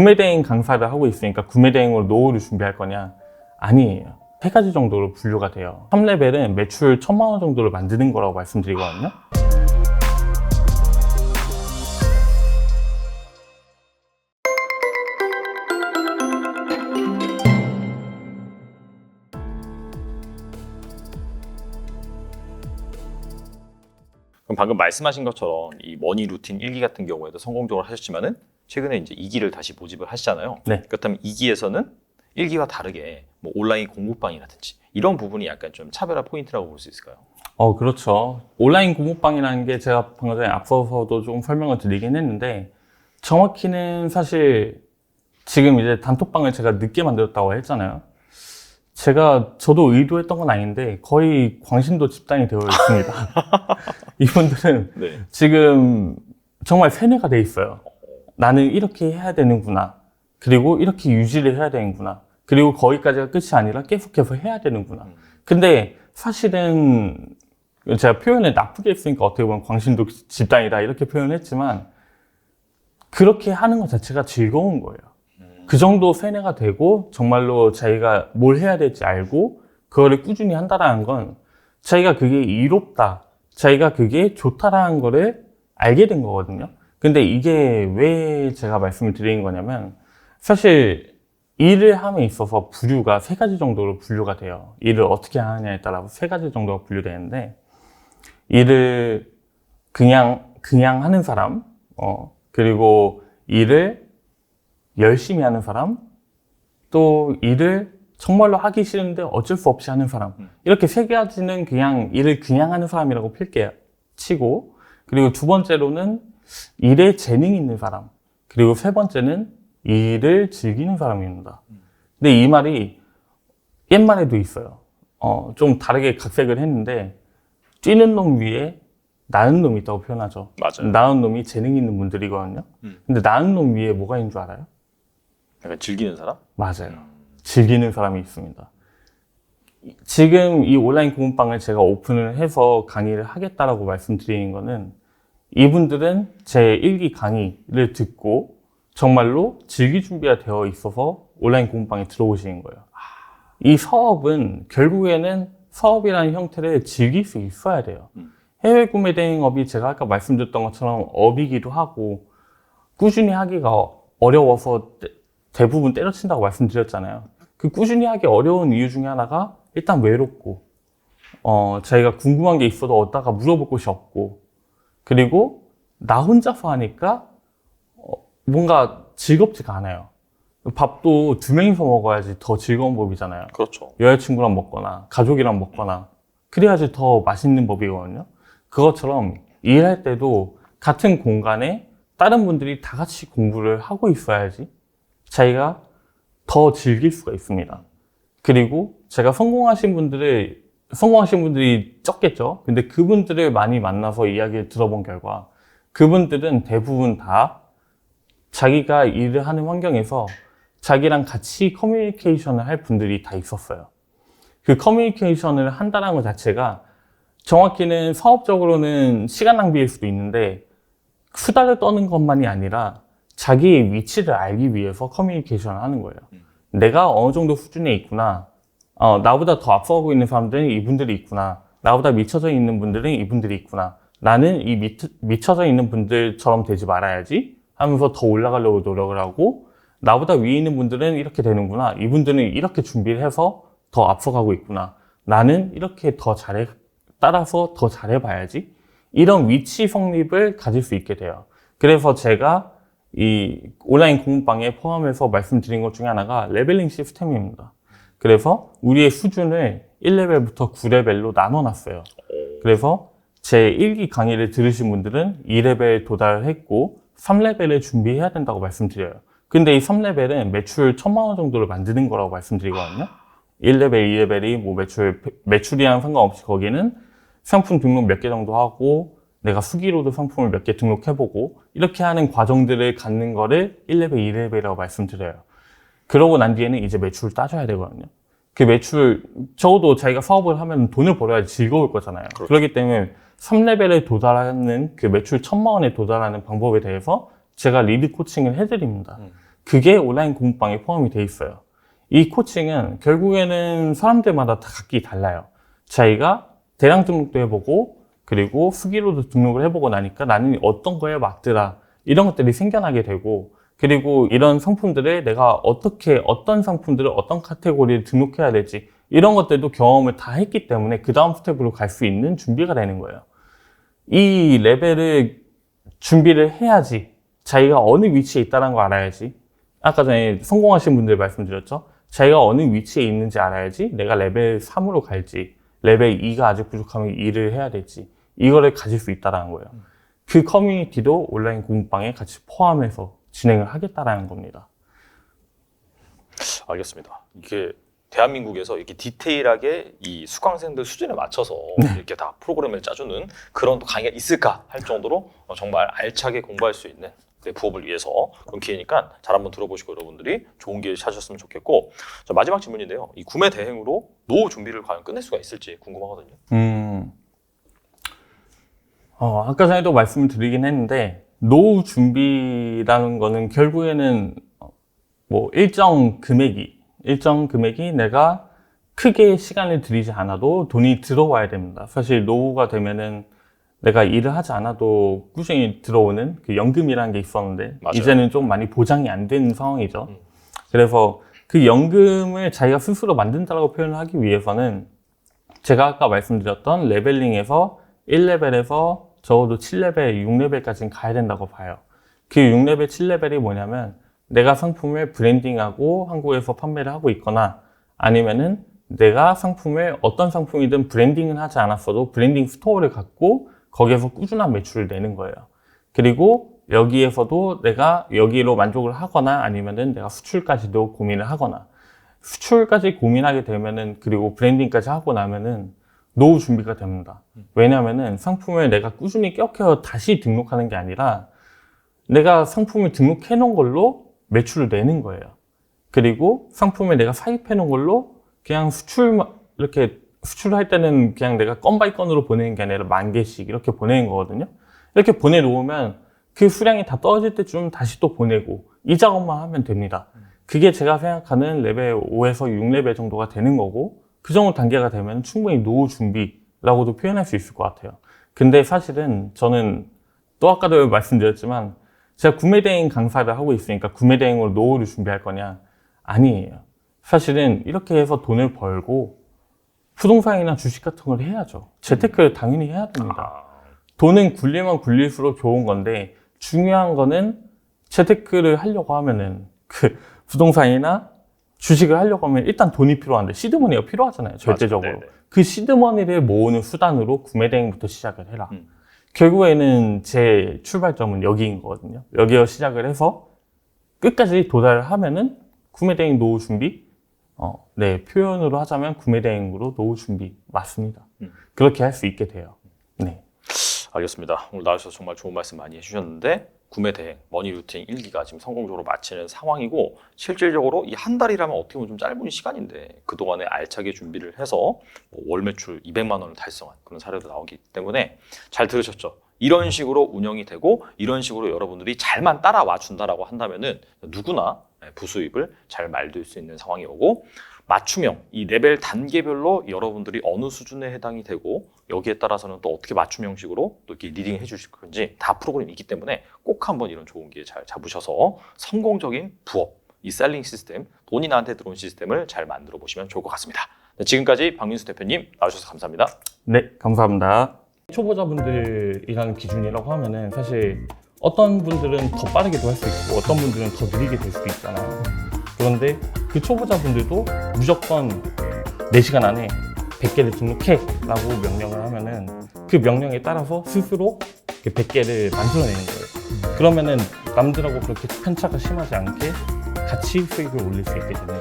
구매대행 강사를 하고 있으니까 구매대행으로 노후를 준비할 거냐? 아니에요. 세 가지 정도로 분류가 돼요. 3레벨은 매출 1000만 원 정도를 만드는 거라고 말씀드리거든요. 그럼 방금 말씀하신 것처럼 이 머니 루틴 1기 같은 경우에도 성공적으로 하셨지만은 최근에 이제 2기를 다시 모집을 하시잖아요. 네. 그렇다면 2기에서는 1기와 다르게 뭐 온라인 공부방이라든지 이런 부분이 약간 좀 차별화 포인트라고 볼 수 있을까요? 어, 그렇죠. 온라인 공부방이라는 게 제가 방금 전에 앞서서도 조금 설명을 드리긴 했는데, 정확히는 사실 지금 이제 단톡방을 제가 늦게 만들었다고 했잖아요. 제가 저도 의도했던 건 아닌데 거의 광신도 집단이 되어 있습니다. 이분들은 네. 지금 정말 세뇌가 돼 있어요. 나는 이렇게 해야 되는구나. 그리고 이렇게 유지를 해야 되는구나. 그리고 거기까지가 끝이 아니라 계속해서 해야 되는구나. 근데 사실은 제가 표현을 나쁘게 했으니까 어떻게 보면 광신도 집단이다 이렇게 표현했지만 그렇게 하는 것 자체가 즐거운 거예요. 그 정도 세뇌가 되고 정말로 자기가 뭘 해야 될지 알고 그거를 꾸준히 한다라는 건 자기가 그게 이롭다, 자기가 그게 좋다라는 거를 알게 된 거거든요. 근데 이게 왜 제가 말씀을 드리는 거냐면 사실 일을 함에 있어서 분류가 세 가지 정도로 분류가 돼요. 일을 어떻게 하느냐에 따라서 세 가지 정도가 분류되는데 일을 그냥 그냥 하는 사람, 어 그리고 일을 열심히 하는 사람, 또 일을 정말로 하기 싫은데 어쩔 수 없이 하는 사람. 이렇게 세 가지는 그냥 일을 그냥 하는 사람이라고 필게요. 치고, 그리고 두 번째로는 일에 재능이 있는 사람. 그리고 세 번째는 일을 즐기는 사람입니다. 근데 이 말이 옛말에도 있어요. 어, 좀 다르게 각색을 했는데, 뛰는 놈 위에 나는 놈이 있다고 표현하죠. 맞아요. 나은 놈이 재능 있는 분들이거든요. 음. 근데 나은 놈 위에 뭐가 있는 줄 알아요? 약간 즐기는 사람? 맞아요. 즐기는 사람이 있습니다. 지금 이 온라인 공부방을 제가 오픈을 해서 강의를 하겠다라고 말씀드리는 거는 이분들은 제 1기 강의를 듣고 정말로 즐기 준비가 되어 있어서 온라인 공부방에 들어오시는 거예요. 이 사업은 결국에는 사업이라는 형태를 즐길 수 있어야 돼요. 음. 해외 구매 대행업이 제가 아까 말씀드렸던 것처럼 업이기도 하고 꾸준히 하기가 어려워서 대- 대부분 때려친다고 말씀드렸잖아요. 그 꾸준히 하기 어려운 이유 중에 하나가 일단 외롭고, 어, 자기가 궁금한 게 있어도 어디다가 물어볼 곳이 없고, 그리고 나 혼자서 하니까 어, 뭔가 즐겁지가 않아요. 밥도 두 명이서 먹어야지 더 즐거운 법이잖아요. 그렇죠. 여자친구랑 먹거나 가족이랑 먹거나 그래야지 더 맛있는 법이거든요. 그것처럼 일할 때도 같은 공간에 다른 분들이 다 같이 공부를 하고 있어야지 자기가 더 즐길 수가 있습니다. 그리고 제가 성공하신 분들을 성공하신 분들이 적겠죠. 근데 그분들을 많이 만나서 이야기를 들어본 결과 그분들은 대부분 다 자기가 일을 하는 환경에서 자기랑 같이 커뮤니케이션을 할 분들이 다 있었어요. 그 커뮤니케이션을 한다는 것 자체가 정확히는 사업적으로는 시간 낭비일 수도 있는데 수다를 떠는 것만이 아니라 자기의 위치를 알기 위해서 커뮤니케이션을 하는 거예요. 내가 어느 정도 수준에 있구나. 어, 나보다 더 앞서가고 있는 사람들은 이분들이 있구나. 나보다 미쳐져 있는 분들은 이분들이 있구나. 나는 이 미, 미쳐져 있는 분들처럼 되지 말아야지 하면서 더 올라가려고 노력을 하고 나보다 위에 있는 분들은 이렇게 되는구나. 이분들은 이렇게 준비를 해서 더 앞서가고 있구나. 나는 이렇게 더 잘해, 따라서 더 잘해봐야지. 이런 위치 성립을 가질 수 있게 돼요. 그래서 제가 이 온라인 공부방에 포함해서 말씀드린 것 중에 하나가 레벨링 시스템입니다. 그래서 우리의 수준을 1레벨부터 9레벨로 나눠놨어요. 그래서 제 1기 강의를 들으신 분들은 2레벨 도달을 했고 3레벨을 준비해야 된다고 말씀드려요. 근데 이 3레벨은 매출 1000만 원 정도를 만드는 거라고 말씀드리거든요. 1레벨, 2레벨이 뭐 매출, 매출이랑 상관없이 거기는 상품 등록 몇 개 정도 하고 내가 수기로도 상품을 몇 개 등록해보고 이렇게 하는 과정들을 갖는 거를 1레벨, 2레벨이라고 말씀드려요. 그러고 난 뒤에는 이제 매출을 따져야 되거든요. 그 매출, 적어도 자기가 사업을 하면 돈을 벌어야 즐거울 거잖아요. 그렇죠. 그렇기 때문에 3레벨에 도달하는 그 매출 1000만 원에 도달하는 방법에 대해서 제가 리드 코칭을 해드립니다. 음. 그게 온라인 공부방에 포함이 돼 있어요. 이 코칭은 결국에는 사람들마다 다 각기 달라요. 자기가 대량 등록도 해보고 그리고 수기로도 등록을 해보고 나니까 나는 어떤 거에 맞더라 이런 것들이 생겨나게 되고 그리고 이런 상품들을 내가 어떻게 어떤 상품들을 어떤 카테고리에 등록해야 될지 이런 것들도 경험을 다 했기 때문에 그 다음 스텝으로 갈 수 있는 준비가 되는 거예요. 이 레벨을 준비를 해야지 자기가 어느 위치에 있다는 거 알아야지. 아까 전에 성공하신 분들 말씀드렸죠? 자기가 어느 위치에 있는지 알아야지 내가 레벨 3으로 갈지 레벨 2가 아직 부족하면 2를 해야 될지 이거를 가질 수 있다는 거예요. 그 커뮤니티도 온라인 공부방에 같이 포함해서 진행을 하겠다라는 겁니다 알겠습니다. 이게 대한민국에서 이렇게 디테일하게 이 수강생들 수준에 맞춰서 이렇게 다 프로그램을 짜주는 그런 또 강의가 있을까 할 정도로 어, 정말 알차게 공부할 수 있는 내 부업을 위해서 그런 기회니까 잘 한번 들어보시고 여러분들이 좋은 기회 찾으셨으면 좋겠고 자, 마지막 질문인데요. 이 구매 대행으로 노후 준비를 과연 끝낼 수가 있을지 궁금하거든요. 음. 어, 아까 전에도 말씀을 드리긴 했는데, 노후 준비라는 거는 결국에는 어, 뭐 일정 금액이, 일정 금액이 내가 크게 시간을 들이지 않아도 돈이 들어와야 됩니다. 사실 노후가 되면은 내가 일을 하지 않아도 꾸준히 들어오는 그 연금이라는 게 있었는데, 맞아요. 이제는 좀 많이 보장이 안 되는 상황이죠. 음. 그래서 그 연금을 자기가 스스로 만든다고 표현을 하기 위해서는 제가 아까 말씀드렸던 레벨링에서 1레벨에서 적어도 7레벨, 6레벨까지는 가야 된다고 봐요. 그 6레벨, 7레벨이 뭐냐면 내가 상품을 브랜딩하고 한국에서 판매를 하고 있거나 아니면은 내가 상품을 어떤 상품이든 브랜딩은 하지 않았어도 브랜딩 스토어를 갖고 거기에서 꾸준한 매출을 내는 거예요. 그리고 여기에서도 내가 여기로 만족을 하거나 아니면은 내가 수출까지도 고민을 하거나 수출까지 고민하게 되면은 그리고 브랜딩까지 하고 나면은 노후 준비가 됩니다. 왜냐면은 상품을 내가 꾸준히 껴켜서 다시 등록하는 게 아니라 내가 상품을 등록해 놓은 걸로 매출을 내는 거예요. 그리고 상품을 내가 사입해 놓은 걸로 그냥 수출 이렇게 수출할 때는 그냥 내가 건 바이 건으로 보내는 게 아니라 만 개씩 이렇게 보내는 거거든요. 이렇게 보내 놓으면 그 수량이 다 떨어질 때쯤 다시 또 보내고 이 작업만 하면 됩니다. 그게 제가 생각하는 레벨 5에서 6레벨 정도가 되는 거고 그 정도 단계가 되면 충분히 노후 준비라고도 표현할 수 있을 것 같아요. 근데 사실은 저는 또 아까도 말씀드렸지만 제가 구매대행 강사를 하고 있으니까 구매대행으로 노후를 준비할 거냐? 아니에요. 사실은 이렇게 해서 돈을 벌고 부동산이나 주식 같은 걸 해야죠. 재테크를 당연히 해야 됩니다. 아, 돈은 굴리면 굴릴수록 좋은 건데 중요한 거는 재테크를 하려고 하면은 그 부동산이나 주식을 하려고 하면 일단 돈이 필요한데 시드머니가 필요하잖아요. 절대적으로. 맞아요. 네네. 그 시드머니를 모으는 수단으로 구매 대행부터 시작을 해라. 음. 결국에는 제 출발점은 여기인 거거든요. 여기서 시작을 해서 끝까지 도달을 하면은 구매 대행 노후 준비, 어, 네 표현으로 하자면 구매 대행으로 노후 준비 맞습니다. 음. 그렇게 할 수 있게 돼요. 네. 알겠습니다. 오늘 나와주셔서 정말 좋은 말씀 많이 해주셨는데 구매 대행, 머니 루팅 1기가 지금 성공적으로 마치는 상황이고 실질적으로 이 한 달이라면 어떻게 보면 좀 짧은 시간인데 그동안에 알차게 준비를 해서 뭐월 매출 200만 원을 달성한 그런 사례도 나오기 때문에 잘 들으셨죠? 이런 식으로 운영이 되고 이런 식으로 여러분들이 잘만 따라와 준다라고 한다면은 누구나 부수입을 잘 말릴 수 있는 상황이 오고 맞춤형 이 레벨 단계별로 여러분들이 어느 수준에 해당이 되고 여기에 따라서는 또 어떻게 맞춤 형식으로 또 이렇게 리딩 해 주실 건지 다 프로그램이 있기 때문에 꼭 한번 이런 좋은 기회 잘 잡으셔서 성공적인 부업 이 셀링 시스템 돈이 나한테 들어온 시스템을 잘 만들어 보시면 좋을 것 같습니다. 네, 지금까지 박민수 대표님 나와주셔서 감사합니다. 네, 감사합니다. 초보자분들이라는 기준이라고 하면은 사실 어떤 분들은 더 빠르게도 할 수 있고 어떤 분들은 더 느리게 될 수도 있잖아요. 그런데 그 초보자분들도 무조건 4시간 안에 100개를 등록해 라고 명령을 하면은 그 명령에 따라서 스스로 100개를 만들어내는 거예요. 그러면은 남들하고 그렇게 편차가 심하지 않게 같이 수익을 올릴 수 있게 되는